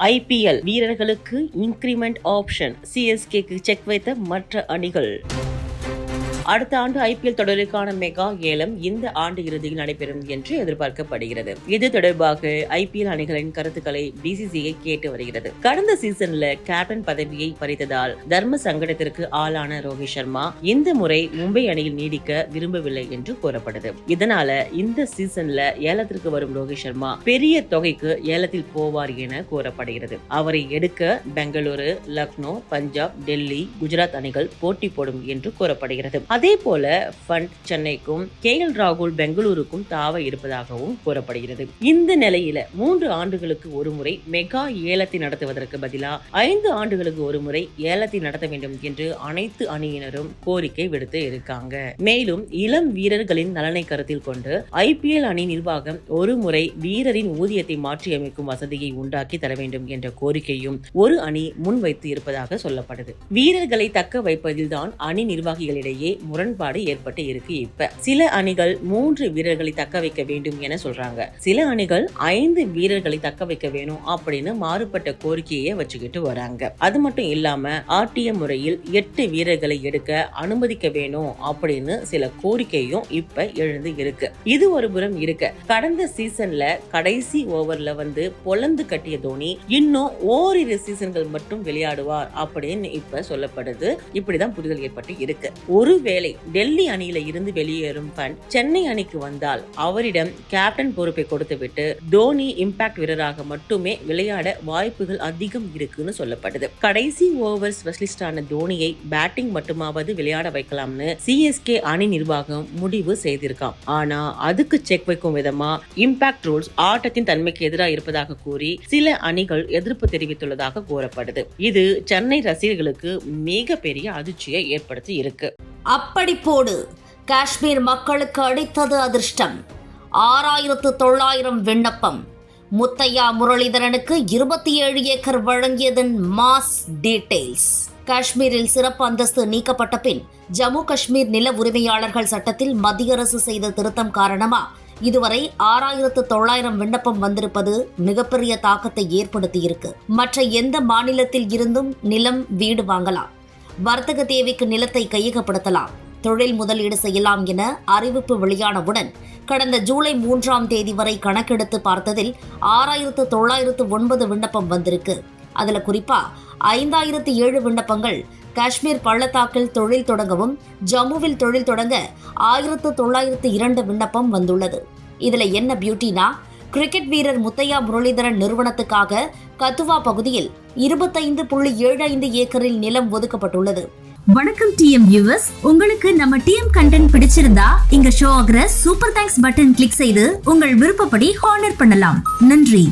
IPL வீரர்களுக்கு increment option சிஎஸ்கேக்கு check வைத்த மற்ற அணிகள். அடுத்த ஆண்டு ஐபிஎல் தொடருக்கான மெகா ஏலம் இந்த ஆண்டு இறுதியில் நடைபெறும் என்று எதிர்பார்க்கப்படுகிறது. இது தொடர்பாக ஐபிஎல் அணிகளின் கருத்துக்களை பிசிசிஐ கேட்டு வருகிறது. கடந்த சீசன்ல கேப்டன் பதவியை பறித்ததால் தர்ம சங்கடத்திற்கு ஆளான ரோஹித் சர்மா இந்த முறை மும்பை அணியில் நீடிக்க விரும்பவில்லை என்று கூறப்படுது. இதனால இந்த சீசன்ல ஏலத்திற்கு வரும் ரோஹித் சர்மா பெரிய தொகைக்கு ஏலத்தில் போவார் என கூறப்படுகிறது. அவரை எடுக்க பெங்களூரு லக்னோ பஞ்சாப் டெல்லி குஜராத் அணிகள் போட்டி போடும் என்று கூறப்படுகிறது. அதே போல ஃபண்ட் சென்னைக்கும் கே எல் ராகுல் பெங்களூருக்கும் தாவ இருப்பதாகவும் கூறப்படுகிறது. இந்த நிலையில மூன்று ஆண்டுகளுக்கு ஒரு முறை மெகா ஏலத்தை நடத்துவதற்கு பதிலா ஐந்து ஆண்டுகளுக்கு ஒரு முறை ஏலத்தை நடத்த வேண்டும் என்று அனைத்து அணியினரும் கோரிக்கை விடுத்து இருக்காங்க. மேலும் இளம் வீரர்களின் நலனை கருத்தில் கொண்டு ஐபிஎல் அணி நிர்வாகம் ஒரு முறை வீரரின் ஊதியத்தை மாற்றியமைக்கும் வசதியை உண்டாக்கி தர வேண்டும் என்ற கோரிக்கையும் ஒரு அணி முன்வைத்து இருப்பதாக சொல்லப்படுது. வீரர்களை தக்க வைப்பதில்தான் அணி நிர்வாகிகளிடையே முரண்பாடு ஏற்பட்டு இருக்கு இப்ப. சில அணிகள் மூன்று வீரர்களை தக்க வைக்க வேண்டும் என சொல்றாங்க. சில அணிகள் ஐந்து வீரர்களை தக்க வைக்க வேணும் அப்படின்னு மாறுபட்ட கோரிக்கையை வச்சுக்கிட்டு வராங்க. அது மட்டும் இல்லாம ஆர்டிஎம் முறையில் எட்டு வீரர்களை எடுக்க அனுமதிக்க வேணும் அப்படின்னு சில கோரிக்கையும் இப்ப எழுந்து இருக்கு. இது ஒரு புறம் இருக்க. கடந்த சீசன்ல கடைசி ஓவர்ல வந்து பொலந்து கட்டிய தோனி இன்னும் ஓரிரு சீசன்கள் மட்டும் விளையாடுவார் அப்படின்னு இப்ப சொல்லப்படுது. இப்படிதான் புரிதல் ஏற்பட்டு இருக்கு. ஒருவேளை டெல்லி அணியில இருந்து வெளியேறும் ஃபன் சென்னை அணிக்கு வந்தால் அவரிடம் கேப்டன் பொறுப்பை கொடுத்துவிட்டு தோனி இம்பாக்ட் வீரராக மட்டுமே விளையாட வாய்ப்புகள் அதிகம் இருக்குன்னு சொல்லப்படுது. கடைசி ஓவர் ஸ்பெஷலிஸ்டான தோனியை பேட்டிங் மட்டுமாவது விளையாட வைக்கலாம்னு சிஎஸ்கே அணி நிர்வாகம் முடிவு செய்திருக்காம். ஆனா அதுக்கு செக் வைக்கும் விதமா இம்பாக்ட் ரூல்ஸ் ஆட்டத்தின் தன்மைக்கு எதிராக இருப்பதாக கூறி சில அணிகள் எதிர்ப்பு தெரிவித்துள்ளதாக கூறப்படுது. இது சென்னை ரசிகர்களுக்கு மிகப்பெரிய அதிர்ச்சியை ஏற்படுத்தி இருக்கு. அப்படி போடு. காஷ்மீர் மக்களுக்கு அடித்தது அதிர்ஷ்டம். ஆறாயிரத்து தொள்ளாயிரம் விண்ணப்பம். முத்தையா முரளிதரனுக்கு இருபத்தி ஏழு ஏக்கர் வழங்கியதன் மாஸ் டீடைல்ஸ் காஷ்மீரில் சிறப்பு அந்தஸ்து நீக்கப்பட்ட பின் ஜம்மு காஷ்மீர் நில உரிமையாளர்கள் சட்டத்தில் மத்திய அரசு செய்த திருத்தம் காரணமா இதுவரை ஆறாயிரத்து தொள்ளாயிரம் விண்ணப்பம் வந்திருப்பது மிகப்பெரிய தாக்கத்தை ஏற்படுத்தியிருக்கு. மற்ற எந்த மாநிலத்தில் இருந்தும் நிலம் வீடு வாங்கலாம். வர்த்தக தேவைக்கு நிலத்தை கையகப்படுத்தலாம். தொழில் முதலீடு செய்யலாம் என அறிவிப்பு வெளியானவுடன் கடந்த ஜூலை மூன்றாம் தேதி வரை கணக்கெடுத்து பார்த்ததில் ஆறாயிரத்து தொள்ளாயிரத்து ஒன்பது விண்ணப்பம் வந்திருக்கு. அதுல குறிப்பா ஐந்தாயிரத்து ஏழு விண்ணப்பங்கள் காஷ்மீர் பள்ளத்தாக்கில் தொழில் தொடங்கவும் ஜம்முவில் தொழில் தொடங்க ஆயிரத்து தொள்ளாயிரத்து இரண்டு விண்ணப்பம் வந்துள்ளது. இதுல என்ன பியூட்டினா கிரிக்கெட் வீரர் முத்தையா முரளிதரன் நிறுவனத்துக்காக கத்துவா பகுதியில் இருபத்தைந்து புள்ளி ஏழு ஐந்து ஏக்கரில் நிலம் ஒதுக்கப்பட்டுள்ளது. வணக்கம் டிஎம் வியூவர்ஸ் உங்களுக்கு நம்ம டிஎம் கண்டென்ட் பிடிச்சிருந்தா இங்க ஷோ ஆகிற சூப்பர் தேங்க்ஸ் பட்டன் கிளிக் செய்து உங்கள் விருப்பப்படி ஹானர் பண்ணலாம். நன்றி.